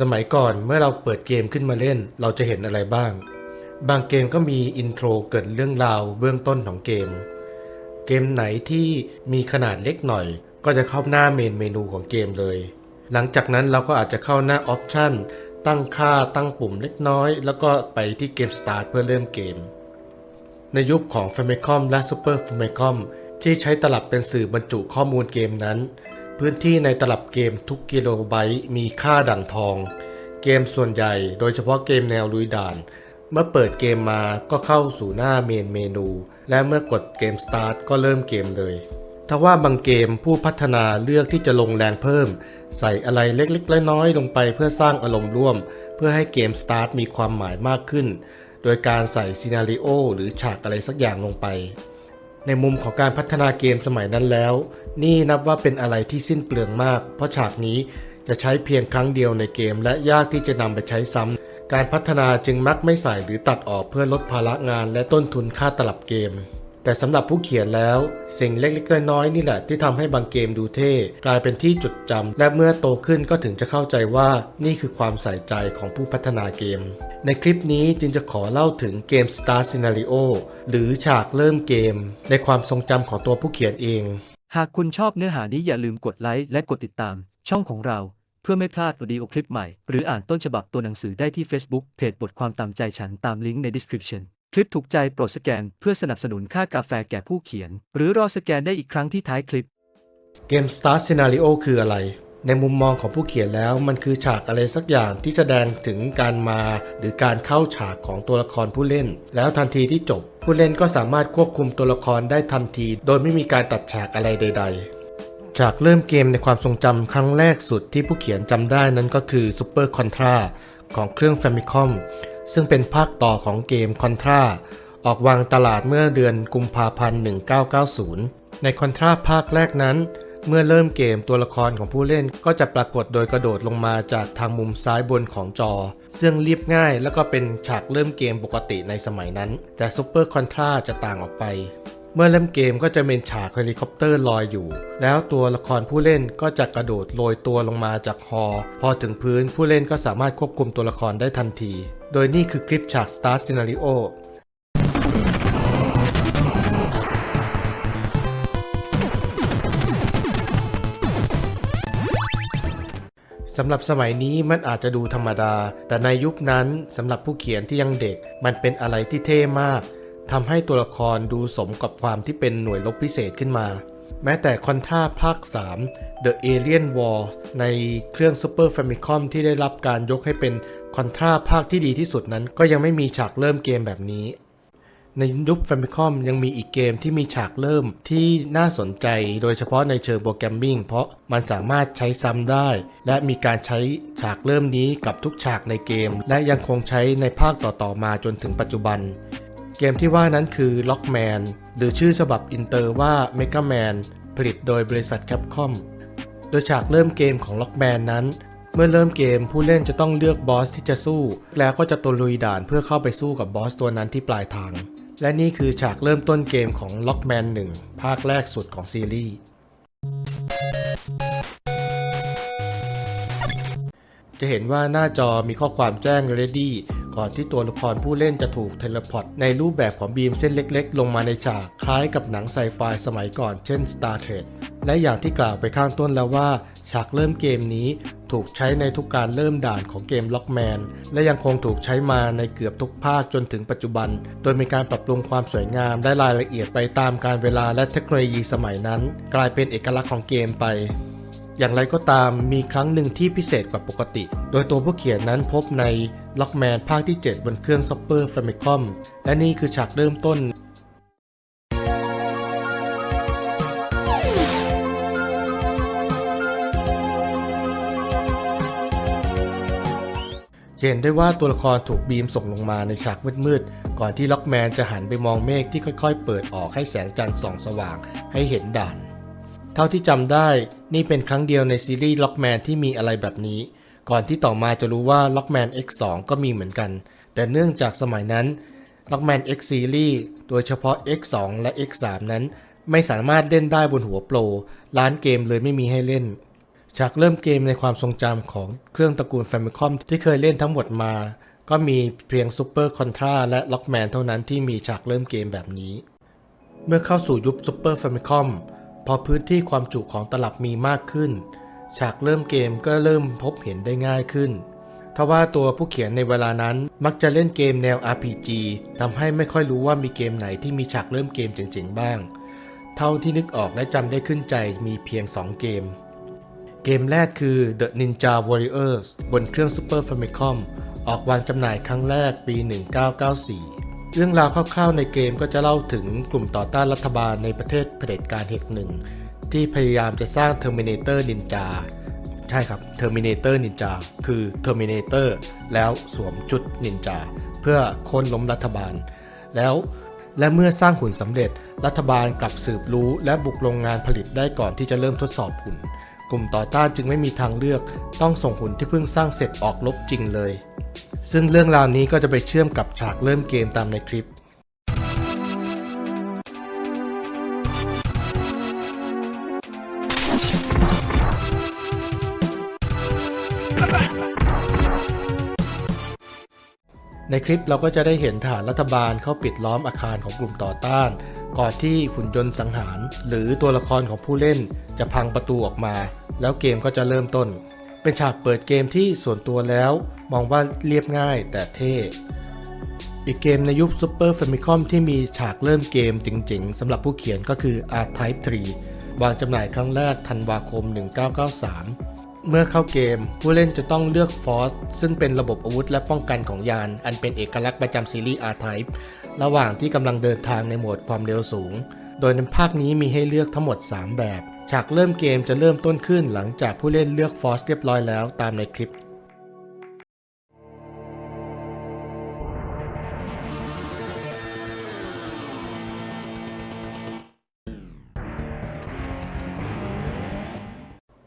สมัยก่อนเมื่อเราเปิดเกมขึ้นมาเล่น เราจะเห็นอะไรบ้าง บางเกมก็มีอินโทรเกิดเรื่องราวเบื้องต้นของเกม เกมไหนที่มีขนาดเล็กหน่อย ก็จะเข้าหน้าเมนเมนูของเกมเลย หลังจากนั้นเราก็อาจจะเข้าหน้าออปชันตั้งค่าตั้งปุ่มเล็กน้อย แล้วก็ไปที่เกมสตาร์ทเพื่อเริ่มเกม ในยุคของ Famicom และ Super Famicom ที่ใช้ตลับเป็นสื่อบรรจุข้อมูลเกมนั้น พื้นที่ในตลับเกมทุกกิโลไบต์มีค่าดั่งทอง เกมส่วนใหญ่ โดยเฉพาะเกมแนวลุยด่าน เมื่อเปิดเกมมาก็เข้าสู่หน้าเมนเมนู และเมื่อกดเกมสตาร์ทก็เริ่มเกมเลยทว่าบางเกมผู้พัฒนาเลือกที่จะลงแรงเพิ่ม ใส่อะไรเล็กๆน้อยๆลงไปเพื่อสร้างอารมณ์ร่วม เพื่อให้เกมสตาร์ทมีความหมายมากขึ้น โดยการใส่ซีนารีโอหรือฉากอะไรสักอย่างลงไป ในมุมของการพัฒนาเกมสมัยนั้นแล้ว นี่นับว่าเป็นอะไรที่สิ้นเปลืองมาก เพราะฉากนี้จะใช้เพียงครั้งเดียวในเกม และยากที่จะนำไปใช้ซ้ำการพัฒนาจึงมักไม่ใส่หรือตัดออกเพื่อลดภาระงานและต้นทุนค่าตลับเกม แต่สำหรับผู้เขียนแล้ว สิ่งเล็กๆน้อยๆนี่แหละที่ทำให้บางเกมดูเท่ กลายเป็นที่จดจำและเมื่อโตขึ้นก็ถึงจะเข้าใจว่านี่คือความใส่ใจของผู้พัฒนาเกม ในคลิปนี้จึงจะขอเล่าถึงเกม Star Scenario หรือฉากเริ่มเกม ในความทรงจำของตัวผู้เขียนเอง หากคุณชอบเนื้อหานี้อย่าลืมกดไลค์และกดติดตาม ช่องของเรา เพื่อไม่พลาดวิดีโอคลิปใหม่ หรืออ่านต้นฉบับตัวหนังสือได้ที่ Facebook เพจบทความตามใจฉันตามลิงก์ใน description คลิปถูกใจโปรดสแกนเพื่อสนับสนุนค่ากาแฟแก่ผู้เขียน หรือรอสแกนได้อีกครั้งที่ท้ายคลิป เกม Star Scenario คืออะไร ในมุมมองของผู้เขียนแล้วมันคือฉากอะไรสักอย่างที่แสดงถึงการมา หรือการเข้าฉากของตัวละครผู้เล่น แล้วทันทีที่จบ ผู้เล่นก็สามารถควบคุมตัวละครได้ทันที โดยไม่มีการตัดฉากอะไรใดๆจากเริ่มเกมในความทรงจำครั้งแรกสุดที่ผู้เขียนจำได้นั้นก็คือ Super Contra ของเครื่อง Famicom ซึ่งเป็นภาคต่อของเกม Contra ออกวางตลาดเมื่อเดือนกุมภาพันธ์ 1990 ใน Contra ภาคแรกนั้น เมื่อเริ่มเกมตัวละครของผู้เล่นก็จะปรากฏโดยกระโดดลงมาจากทางมุมซ้ายบนของจอ ซึ่งเรียบง่ายแล้วก็เป็นฉากเริ่มเกมปกติในสมัยนั้น แต่ Super Contra จะต่างออกไป เมื่อเริ่มเกมก็จะเป็นฉากเฮลิคอปเตอร์ลอยอยู่ แล้วตัวละครผู้เล่นก็จะกระโดดโรยตัวลงมาจากฮอ พอถึงพื้นผู้เล่นก็สามารถควบคุมตัวละครได้ทันที โดยนี่คือคลิปฉาก Star Scenario สำหรับสมัยนี้มันอาจจะดูธรรมดา แต่ในยุคนั้นสำหรับผู้เขียนที่ยังเด็ก มันเป็นอะไรที่เท่มาก ทำให้ตัวละครดูสมกับความที่เป็นหน่วยรบพิเศษขึ้นมา แม้แต่คอนทราภาค 3 The Alien War ในเครื่อง Super Famicom ที่ได้รับการยกให้เป็นคอนทราภาคที่ดีที่สุดนั้น ก็ยังไม่มีฉากเริ่มเกมแบบนี้ ในยุค Famicom ยังมีอีกเกมที่มีฉากเริ่มที่น่าสนใจ โดยเฉพาะในเชิงโปรแกรมมิ่งเพราะมันสามารถใช้ซ้ำได้ และมีการใช้ฉากเริ่มนี้กับทุกฉากในเกม และยังคงใช้ในภาคต่อๆมาจนถึงปัจจุบัน เกมที่ว่านั้นคือ Lockman หรือชื่อฉบับอินเตอร์ว่า Mega Man ผลิตโดยบริษัท Capcom โดยฉากเริ่มเกมของ Lockman นั้น เมื่อเริ่มเกมผู้เล่นจะต้องเลือกบอสที่จะสู้ แล้วก็จะตลุยด่านเพื่อเข้าไปสู้กับบอสตัวนั้นที่ปลายทาง และนี่คือฉากเริ่มต้นเกมของ Lockman 1 ภาคแรกสุดของซีรีส์จะเห็นว่าหน้าจอมีข้อความแจ้ง Ready ก่อนที่ตัวละครผู้เล่นจะถูกเทเลพอร์ตในรูปแบบของบีมเส้นเล็กๆ ลงมาในฉากคล้ายกับหนังไซไฟสมัยก่อนเช่น Star Trek และอย่างที่กล่าวไปข้างต้นแล้วว่า ฉากเริ่มเกมนี้ถูกใช้ในทุกการเริ่มด่านของเกม Lockman และยังคงถูกใช้มาในเกือบทุกภาคจนถึงปัจจุบัน โดยมีการปรับปรุงความสวยงามและรายละเอียดไปตามการเวลาและเทคโนโลยีสมัยนั้น กลายเป็นเอกลักษณ์ของเกมไป อย่างไรก็ตามมีครั้งหนึ่งที่พิเศษกว่าปกติ โดยตัวผู้เขียนนั้นพบใน Lockman ภาคที่ 7 บนเครื่อง Super Famicom และนี่คือฉากเริ่มต้นเห็นได้ว่าตัวละครถูกบีมส่งลงมาในฉากมืดๆ ก่อนที่ล็อกแมนจะหันไปมองเมฆที่ค่อยๆ เปิดออกให้แสงจันทร์ส่องสว่างให้เห็นด่าน เท่าที่จำได้ นี่เป็นครั้งเดียวในซีรีส์ล็อกแมนที่มีอะไรแบบนี้ ก่อนที่ต่อมาจะรู้ว่าล็อกแมน X2 ก็มีเหมือนกัน แต่เนื่องจากสมัยนั้นล็อกแมน X ซีรีส์โดยเฉพาะ X2 และ X3 นั้นไม่สามารถเล่นได้บนหัวโปร ร้านเกมเลยไม่มีให้เล่น ฉากเริ่มเกมในความทรงจำของเครื่องตระกูล Famicom ที่เคยเล่นทั้งหมดมา ก็มีเพียง Super Contra และ Lockman เท่านั้นที่มีฉากเริ่มเกมแบบนี้ เมื่อเข้าสู่ยุค Super Famicom พอพื้นที่ความจุของตลับมีมากขึ้น ฉากเริ่มเกมก็เริ่มพบเห็นได้ง่ายขึ้นทว่าตัวผู้เขียนในเวลานั้นมักจะเล่นเกมแนว RPG ทำให้ไม่ค่อยรู้ว่ามีเกมไหนที่มีฉากเริ่มเกมเจ๋งๆบ้าง เท่าที่นึกออกและจำได้ขึ้นใจมีเพียง 2 เกม เกมแรกคือ The Ninja Warriors บนเครื่อง Super Famicom ออกวางจำหน่ายครั้งแรกปี 1994 เรื่องราวคร่าวๆในเกมก็จะเล่าถึงกลุ่มต่อต้านรัฐบาลในประเทศเผด็จการแห่งหนึ่งที่พยายามจะสร้าง Terminator Ninja ใช่ครับ Terminator Ninja คือ Terminator แล้วสวมชุดนินจาเพื่อค่นล้มรัฐบาล แล้วและเมื่อสร้างหุ่นสำเร็จ รัฐบาลกลับสืบรู้ และบุกโรงงานผลิตได้ก่อนที่จะเริ่มทดสอบหุ่น กลุ่มต่อต้านจึงไม่มีทางเลือก ต้องส่งหุ่นที่เพิ่งสร้างเสร็จออกรบจริงเลย ซึ่งเรื่องราวนี้ก็จะไปเชื่อมกับฉากเริ่มเกมตามในคลิป ในคลิปเราก็จะได้เห็นทหารรัฐบาลเข้าปิดล้อมอาคารของกลุ่มต่อต้าน ก่อนที่หุ่นยนต์สังหาร หรือตัวละครของผู้เล่นจะพังประตูออกมา แล้วเกมก็จะเริ่มต้น เป็นฉากเปิดเกมที่ส่วนตัวแล้ว มองว่าเรียบง่ายแต่เท่ อีกเกมในยุค Super Famicom ที่มีฉากเริ่มเกมจริงๆสำหรับผู้เขียนก็คือ R-Type 3 วางจำหน่ายครั้งแรกธันวาคม 1993 เมื่อเข้าเกมผู้เล่นจะต้องเลือก Force ซึ่งเป็นระบบอาวุธและป้องกันของยาน อันเป็นเอกลักษณ์ประจำซีรีส์ R-Type ระหว่างที่กำลังเดินทางในโหมดความเร็วสูง โดยในภาคนี้มีให้เลือกทั้งหมด 3 แบบ ฉากเริ่มเกมจะเริ่มต้นขึ้นหลังจากผู้เล่นเลือก Force เรียบร้อยแล้วตามในคลิป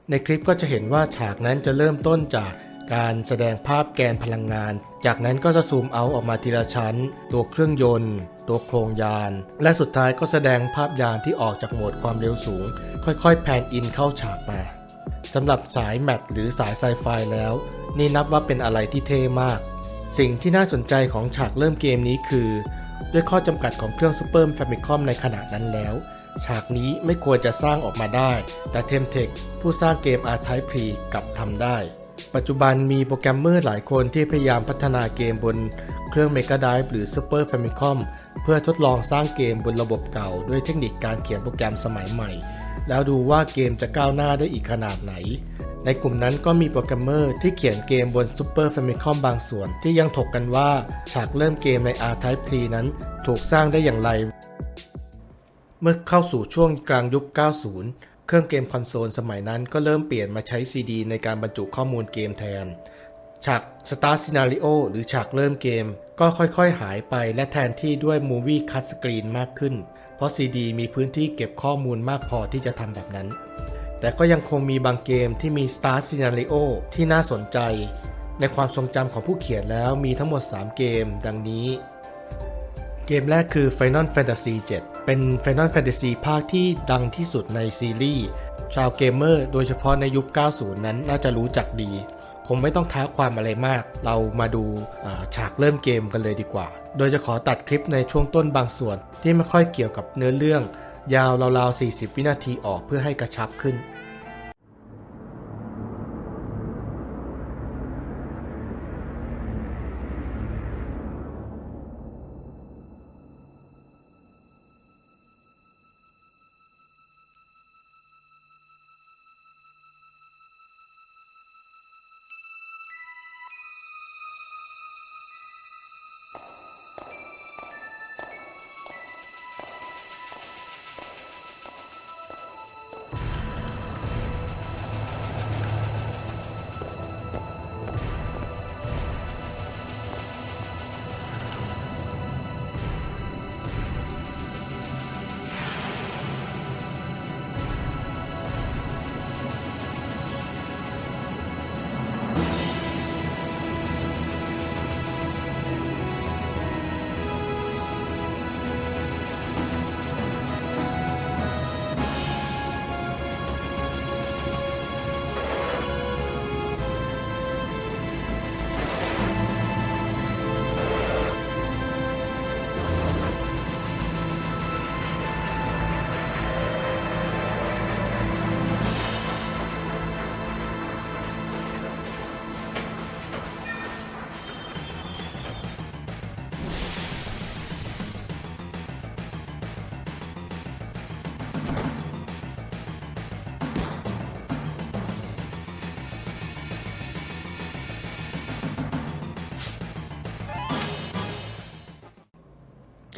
ในคลิปก็จะเห็นว่าฉากนั้นจะเริ่มต้นจาก การแสดงภาพแกนพลังงาน จากนั้นก็จะซูมเอาออกมาทีละชั้น ตัวเครื่องยนต์ ตัวโครงยาน และสุดท้ายก็แสดงภาพยานที่ออกจากโหมดความเร็วสูง ค่อยๆ แพนอินเข้าฉากมาสำหรับสายแมทหรือสายไซไฟแล้ว นี่นับว่าเป็นอะไรที่เท่มาก สิ่งที่น่าสนใจของฉากเริ่มเกมนี้คือ ด้วยข้อจำกัดของเครื่อง Super Famicom ในขณะนั้นแล้ว ฉากนี้ไม่ควรจะสร้างออกมาได้ แต่ Temtech ผู้สร้างเกม R-Type P กลับทำได้ ปัจจุบันมีโปรแกรมเมอร์หลายคนที่พยายามพัฒนาเกมบนเครื่อง Mega Drive หรือ Super Famicom เพื่อทดลองสร้างเกมบนระบบเก่า ด้วยเทคนิคการเขียนโปรแกรมสมัยใหม่ แล้วดูว่าเกมจะก้าวหน้าได้อีกขนาดไหน ในกลุ่มนั้นก็มีโปรแกรมเมอร์ที่เขียนเกมบน Super Famicom บางส่วน ที่ยังถกกันว่าฉากเริ่มเกมใน R-Type 3 นั้นถูกสร้างได้อย่างไร เมื่อเข้าสู่ช่วงกลางยุค 90 เครื่องเกมคอนโซลสมัยนั้นก็เริ่มเปลี่ยนมาใช้ซีดีในการบรรจุข้อมูลเกมแทน ฉาก Start Scenario หรือฉากเริ่มเกม ก็ค่อยๆหายไปและแทนที่ด้วย Movie Cut Screen มากขึ้น เพราะซีดีมีพื้นที่เก็บข้อมูลมากพอที่จะทำแบบนั้น แต่ก็ยังคงมีบางเกมที่มี Start Scenario ที่น่าสนใจ ในความทรงจำของผู้เขียนแล้วมีทั้งหมด 3 เกม ดังนี้ เกมแรกคือ Final Fantasy 7 เป็น Final Fantasy ภาคที่ดังที่สุดในซีรีส์ ชาวเกมเมอร์โดยเฉพาะในยุค 90 นั้นน่าจะรู้จักดี คงไม่ต้องท้าความอะไรมาก เรามาดูาฉากเริ่มเกมกันเลยดีกว่า โดยจะขอตัดคลิปในช่วงต้นบางส่วนที่ไม่ค่อยเกี่ยวกับเนื้อเรื่อง ยาวราวๆ 40 วินาทีออกเพื่อให้กระชับขึ้น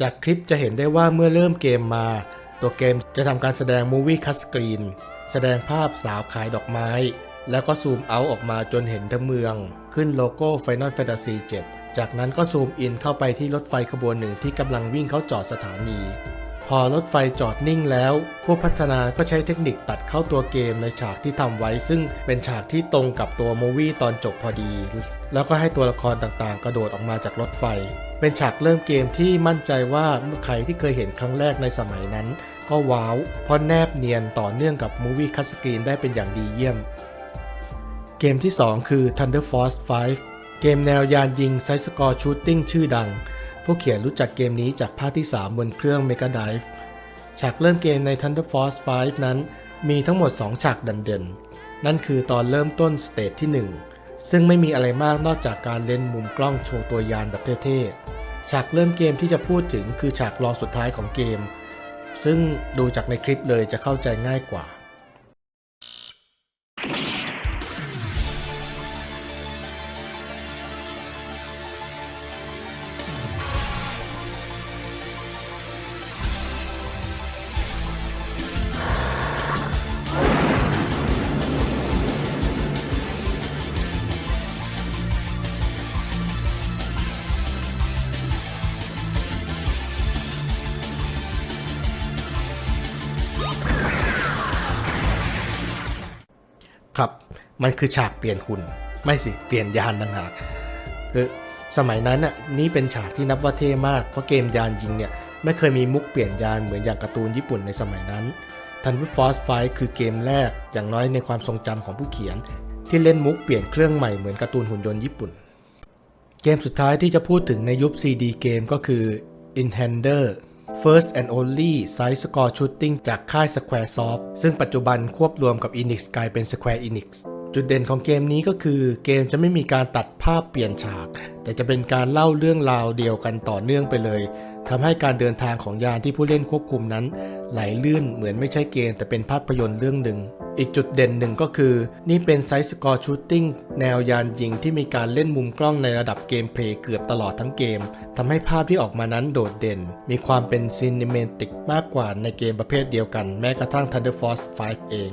จากคลิปจะเห็นได้ว่าเมื่อเริ่มเกมมา ตัวเกมจะทำการแสดง Movie Cut Screen แสดงภาพสาวขายดอกไม้ แล้วก็ซูมเอาออกมาจนเห็นทั้งเมือง ขึ้นโลโก้ Final Fantasy 7จากนั้นก็ซูมอินเข้าไปที่รถไฟขบวนหนึ่งที่กำลังวิ่งเข้าจอดสถานี พอรถไฟจอดนิ่งแล้ว ผู้พัฒนาก็ใช้เทคนิคตัดเข้าตัวเกมในฉากที่ทำไว้ ซึ่งเป็นฉากที่ตรงกับตัวมูวี่ตอนจบพอดี แล้วก็ให้ตัวละครต่างๆ กระโดดออกมาจากรถไฟ เป็นฉากเริ่มเกมที่มั่นใจว่าใครที่เคยเห็นครั้งแรกในสมัยนั้น ก็ว้าวเพราะแนบเนียนต่อเนื่องกับมูวี่คัสกรีนได้เป็นอย่างดีเยี่ยม เกมที่ 2 คือ Thunder Force 5 เกมแนวยานยิงไซส์สกอร์ชูตติ้งชื่อดัง ผู้เขียนรู้จักเกมนี้จากภาคที่ 3 บนเครื่อง Mega Drive ฉากเริ่มเกมใน Thunder Force 5 นั้น มีทั้งหมด 2 ฉากดันเด่น นั่นคือตอนเริ่มต้นสเตจที่ 1 ซึ่งไม่มีอะไรมากนอกจากการเล่นมุมกล้องโชว์ตัวยานแบบเท่ๆ ฉากเริ่มเกมที่จะพูดถึงคือฉากรองสุดท้ายของเกม ซึ่งดูจากในคลิปเลยจะเข้าใจง่ายกว่า มันคือฉากเปลี่ยนหุ่น ไม่สิ เปลี่ยนยานต่างหากคือสมัยนั้นน่ะนี่เป็นฉากที่นับว่าเท่มากเพราะเกมยานยิงเนี่ยไม่เคยมีมุกเปลี่ยนยานเหมือนอย่างการ์ตูนญี่ปุ่นในสมัยนั้น Thunder Force 5คือเกมแรกอย่างน้อยในความทรงจำของผู้เขียน ที่เล่นมุกเปลี่ยนเครื่องใหม่เหมือนการ์ตูนหุ่นยนต์ญี่ปุ่น เกมสุดท้ายที่จะพูดถึงในยุค CD เกมก็คือ Inhander First and Only Side Score Shooting จากค่าย Squaresoft ซึ่งปัจจุบันควบรวมกับ Enix กลายเป็น Square Enix จุดเด่นของเกมนี้ก็คือเกมจะไม่มีการตัดภาพเปลี่ยนฉาก แต่จะเป็นการเล่าเรื่องราวเดียวกันต่อเนื่องไปเลยทำให้การเดินทางของยานที่ผู้เล่นควบคุมนั้น ไหลลื่นเหมือนไม่ใช่เกมแต่เป็นภาพยนตร์เรื่องหนึ่ง อีกจุดเด่นหนึ่งก็คือ นี่เป็นไซส์สกอร์ชูตติ้งแนวยานยิงที่มีการเล่นมุมกล้องในระดับเกมเพลย์เกือบตลอดทั้งเกมทำให้ภาพที่ออกมานั้นโดดเด่น มีความเป็นซีนิเมติกมากกว่าในเกมประเภทเดียวกันแม้กระทั่ง Thunder Force 5 เอง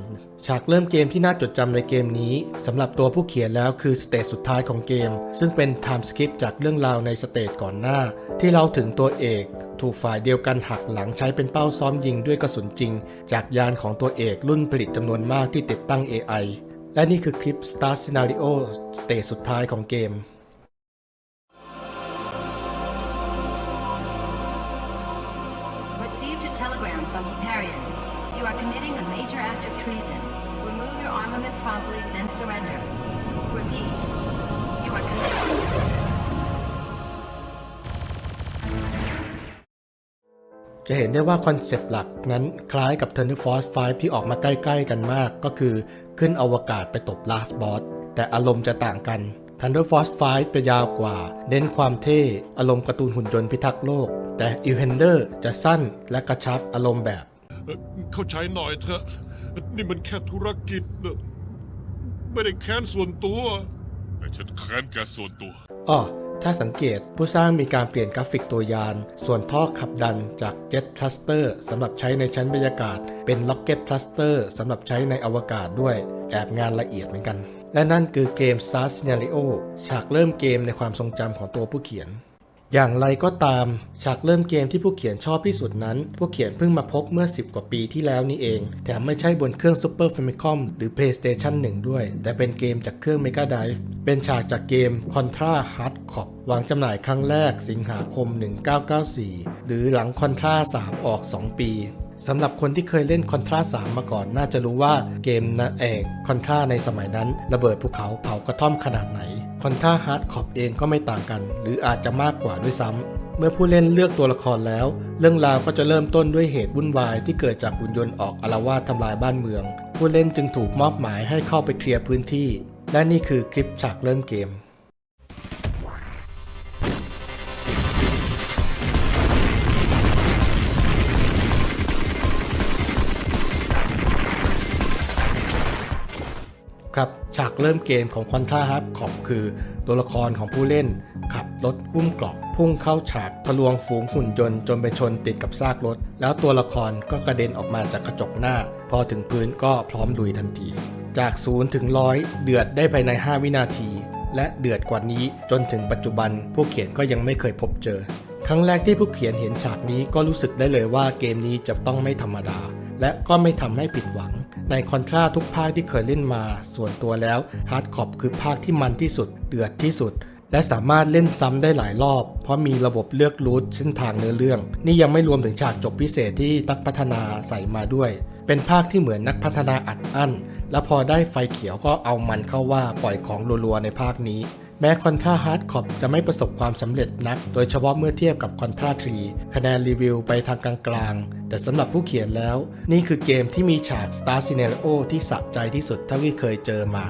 ฉากเริ่มเกมที่น่าจดจำในเกมนี้สำหรับตัวผู้เขียนแล้วคือสเตจสุดท้ายของเกม ซึ่งเป็นไทม์สคิปจากเรื่องราวในสเตจก่อนหน้า ที่เราถึงตัวเอก ถูกฝ่ายเดียวกันหักหลังใช้เป็นเป้าซ้อมยิงด้วยกระสุนจริง จากยานของตัวเอกรุ่นผลิตจำนวนมากที่ติดตั้ง AI และนี่คือคลิป Star Scenario สเตจสุดท้ายของเกม Received a telegram from Hyperion. You are committing a major act of treason. Remove your armament promptly, then surrender. Repeat. You are committing. จะเห็นได้ว่าคอนเซปต์หลักนั้นคล้ายกับ Thunder Force 5 ที่ออกมาใกล้ๆกันมาก ก็คือขึ้นอวกาศไปตบ Last Boss แต่อารมณ์จะต่างกัน Thunder Force 5จะยาวกว่า เน้นความเท่ อารมณ์การ์ตูนหุ่นยนต์พิทักษ์โลก แต่ e l h e n d e r จะสั้นและกระชับอารมณ์แบบเอ่อเข้าใจหน่อยเถอะ นี่มันแค่ธุรกิจนะไม่ได้แค้นส่วนตัว แต่ฉันแค้นแกส่วนตัวอ้อถ้าสังเกตผู้สร้างมีการเปลี่ยนกราฟิกตัวยาน ส่วนท่อขับดันจาก Jet Thruster สำหรับใช้ในชั้นบรรยากาศ เป็น Rocket Thruster สำหรับใช้ในอวกาศด้วย แอบงานละเอียดเหมือนกัน และนั่นคือเกม Star Scenario ฉากเริ่มเกมในความทรงจำของตัวผู้เขียน อย่างไรก็ตาม ฉากเริ่มเกมที่ผู้เขียนชอบที่สุดนั้น ผู้เขียนเพิ่งมาพบเมื่อ 10 กว่าปีที่แล้วนี่เองแถมไม่ใช่บนเครื่อง Super Famicom หรือ PlayStation 1 ด้วย แต่เป็นเกมจากเครื่อง Mega Drive เป็นฉากจากเกม Contra Hard Cop วางจำหน่ายครั้งแรกสิงหาคม 1994 หรือหลัง Contra 3 ออก 2 ปี สำหรับคนที่เคยเล่น Contra 3มมาก่อน น่าจะรู้ว่าเกมนั้นเองคอนทราในสมัยนั้น ระเบิดภูเขาเผากระท่อมขนาดไหน คอนทราฮาร์ดคอปเองก็ไม่ต่างกัน หรืออาจจะมากกว่าด้วยซ้ำ เมื่อผู้เล่นเลือกตัวละครแล้ว เรื่องราวก็จะเริ่มต้นด้วยเหตุวุ่นวายที่เกิดจากหุ่นยนต์ออกอาละวาดทำลายบ้านเมือง ผู้เล่นจึงถูกมอบหมายให้เข้าไปเคลียร์พื้นที่ และนี่คือคลิปฉากเริ่มเกม ฉากเริ่มเกมของคอนทราฮับขอบคือตัวละครของผู้เล่น ขับรถหุ้มกราะพุ่งเข้าฉากทะลวงฝูงหุ่นยนต์จนไปชนติดกับซากรถ แล้วตัวละครก็กระเด็นออกมาจากกระจกหน้า พอถึงพื้นก็พร้อมลุยทันที จากศูนย์ถึงร้อยเดือดได้ภายใน 5 วินาที และเดือดกว่านี้จนถึงปัจจุบัน ผู้เขียนก็ยังไม่เคยพบเจอ ครั้งแรกที่ผู้เขียนเห็นฉากนี้ก็รู้สึกได้เลยว่าเกมนี้จะต้องไม่ธรรมดา และก็ไม่ทำให้ผิดหวัง ในคอนทราทุกภาคที่เคยเล่นมา ส่วนตัวแล้วฮาร์ดคอปคือภาคที่มันที่สุด เดือดที่สุด และสามารถเล่นซ้ำได้หลายรอบ เพราะมีระบบเลือกรูทเส้นทางเนื้อเรื่อง นี่ยังไม่รวมถึงฉากจบพิเศษที่นักพัฒนาใส่มาด้วย เป็นภาคที่เหมือนนักพัฒนาอัดอั้น และพอได้ไฟเขียวก็เอามันเข้าว่าปล่อยของรัวๆในภาคนี้ แม้คอนทราฮาร์ดคอปจะไม่ประสบความสำเร็จนัก โดยเฉพาะเมื่อเทียบกับคอนทราทรีคะแนนรีวิวไปทางกลางๆ แต่สำหรับผู้เขียนแล้ว นี่คือเกมที่มีฉาก Star Scenario ที่สะใจที่สุดเท่าที่เคยเจอมา